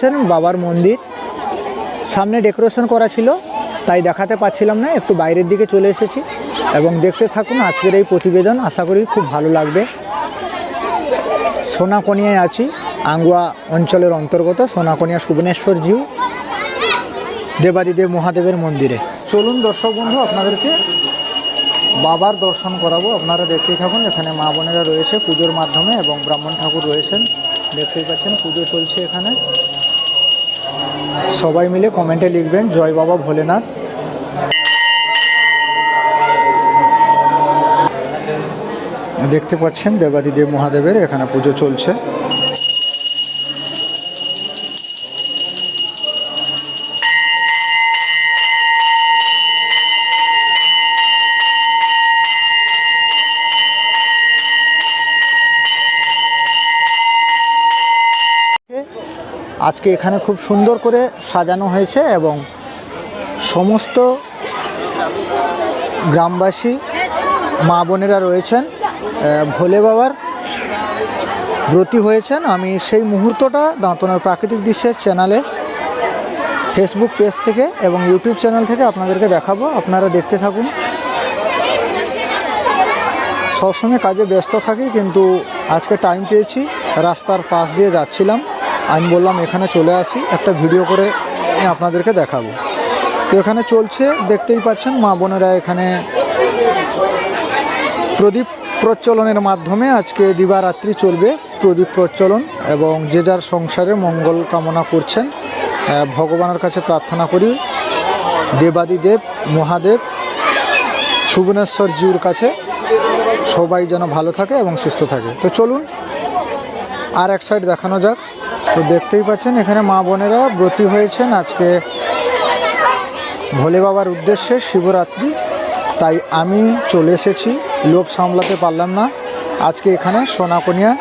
পাচ্ছেন বাবার মন্দির। সামনে ডেকোরেশন করা ছিল, তাই দেখাতে পাচ্ছিলাম না, একটু বাইরের দিকে চলে এসেছি। এবং দেখতে থাকুন আজকের এই প্রতিবেদন, আশা করি খুব ভালো লাগবে। সোনাকনিয়ায় আছি, আঙ্গুয়া অঞ্চলের অন্তর্গত, সোনাকনিয়া সুবনেশ্বর জিউ দেবাদিদেব মহাদেবের মন্দিরে। চলুন দর্শক বন্ধু, আপনাদেরকে বাবার দর্শন করাবো। আপনারা দেখতেই থাকুন, এখানে মা বোনেরা রয়েছে পুজোর মাধ্যমে এবং ব্রাহ্মণ ঠাকুর রয়েছেন। দেখতেই পাচ্ছেন, পুজো চলছে এখানে। সবাই মিলে কমেন্টে লিখবেন জয় বাবা ভোলেনাথ। দেখতে পাচ্ছেন দেবাদিদেব মহাদেবের এখানে পুজো চলছে। আজকে এখানে খুব সুন্দর করে সাজানো হয়েছে এবং সমস্ত গ্রামবাসী, মা বোনেরা রয়েছেন ভোলে বাবার ব্রতী হয়েছেন। আমি সেই মুহূর্তটা দাঁতনার প্রাকৃতিক দৃশ্যের চ্যানেলে ফেসবুক পেজ থেকে এবং ইউটিউব চ্যানেল থেকে আপনাদেরকে দেখাবো। আপনারা দেখতে থাকুন। সবসময় কাজে ব্যস্ত থাকি, কিন্তু আজকে টাইম পেয়েছি, রাস্তার পাশ দিয়ে যাচ্ছিলাম। আমি বললাম, এখানে চলে আসি, একটা ভিডিও করে আপনাদেরকে দেখাবো। তো এখানে চলছে, দেখতেই পাচ্ছেন, মা বোনেরা এখানে প্রদীপ প্রচলনের মাধ্যমে আজকে দিবারাত্রি চলবে প্রদীপ প্রচলন এবং যে যার সংসারে মঙ্গল কামনা করছেন ভগবানের কাছে প্রার্থনা করি, দেবাদিদেব, মহাদেব সুবনেশ্বর জিউর কাছে সবাই যেন ভালো থাকে এবং সুস্থ থাকে। তো চলুন আর এক সাইড দেখানো যাক। তো দেখতেই পাচ্ছেন, এখানে মা বোনেরা ব্রতী হয়েছেন। আজকে ভোলে বাবার উদ্দেশ্যে শিবরাত্রি। তাই আমি চলে এসেছি, লোভ সামলাতে পারলাম না। আজকে এখানে সোনাকনিয়া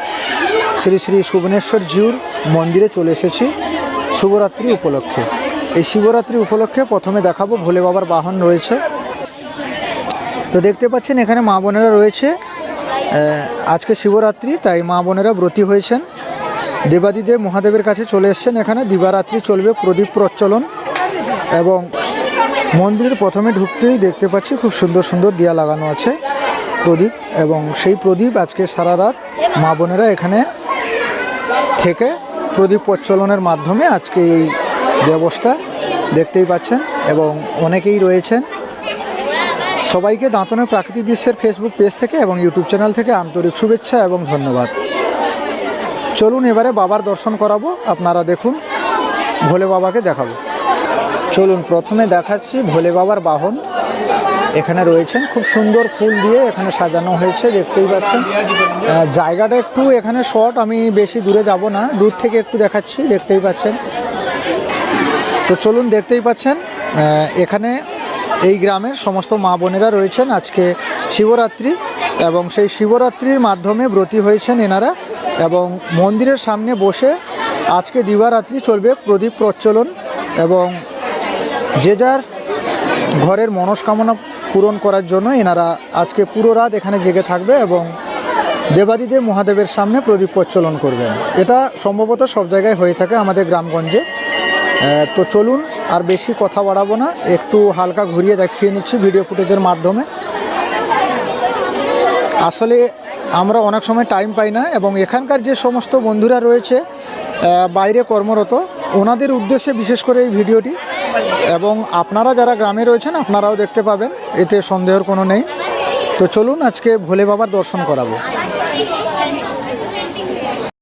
শ্রী শ্রী সুবনেশ্বর জিউর মন্দিরে চলে এসেছি শিবরাত্রি উপলক্ষে। এই শিবরাত্রি উপলক্ষে প্রথমে দেখাবো, ভোলে বাবার বাহন রয়েছে। তো দেখতে পাচ্ছেন, এখানে মা বোনেরা রয়েছে। আজকে শিবরাত্রি, তাই মা বোনেরা ব্রতী হয়েছেন। দেবাদিদেব মহাদেবের কাছে চলে এসছেন এখানে। দিবারাত্রি চলবে প্রদীপ প্রচলন এবং মন্দিরের প্রথমে ঢুকতেই দেখতে পাচ্ছি খুব সুন্দর সুন্দর দিয়া লাগানো আছে প্রদীপ এবং সেই প্রদীপ আজকে সারা রাত মা বোনেরা এখানে থেকে প্রদীপ প্রচলনের মাধ্যমে আজকে এই ব্যবস্থা দেখতেই পাচ্ছেন এবং অনেকেই রয়েছেন। সবাইকে দাঁতনের প্রাকৃতিক দৃশ্যের ফেসবুক পেজ থেকে এবং ইউটিউব চ্যানেল থেকে আন্তরিক শুভেচ্ছা এবং ধন্যবাদ। চলুন এবারে বাবার দর্শন করাবো। আপনারা দেখুন, ভোলে বাবাকে দেখাবো। চলুন, প্রথমে দেখাচ্ছি ভোলে বাবার বাহন। এখানে রয়েছেন, খুব সুন্দর ফুল দিয়ে এখানে সাজানো হয়েছে, দেখতেই পাচ্ছেন। জায়গাটা একটু এখানে শর্ট আমি বেশি দূরে যাব না, দূর থেকে একটু দেখাচ্ছি, দেখতেই পাচ্ছেন। তো চলুন, দেখতেই পাচ্ছেন এখানে এই গ্রামের সমস্ত মা বোনেরা রয়েছেন আজকে শিবরাত্রি এবং সেই শিবরাত্রির মাধ্যমে ব্রতী হয়েছেন এনারা এবং মন্দিরের সামনে বসে আজকে দিবারাত্রি চলবে প্রদীপ প্রচলন এবং যে যার ঘরের মনস্কামনা পূরণ করার জন্য এনারা আজকে পুরো রাত এখানে জেগে থাকবে এবং দেবাদিদেব মহাদেবের সামনে প্রদীপ প্রচলন করবেন। এটা সম্ভবত সব জায়গায় হয়ে থাকে আমাদের গ্রামগঞ্জে। তো চলুন আর বেশি কথা বাড়াবো না, একটু হালকা ঘুরিয়ে দেখিয়ে নিচ্ছি ভিডিও ফুটেজের মাধ্যমে। আসলে আমরা অনেক সময় টাইম পাই না এবং এখানকার যে সমস্ত বন্ধুরা রয়েছে বাইরে কর্মরত, ওনাদের উদ্দেশ্যে বিশেষ করে এই ভিডিওটি এবং আপনারা যারা গ্রামে রয়েছেন, আপনারাও দেখতে পাবেন, এতে সন্দেহের কোনো নেই। তো চলুন আজকে ভোলে বাবার দর্শন করাবো।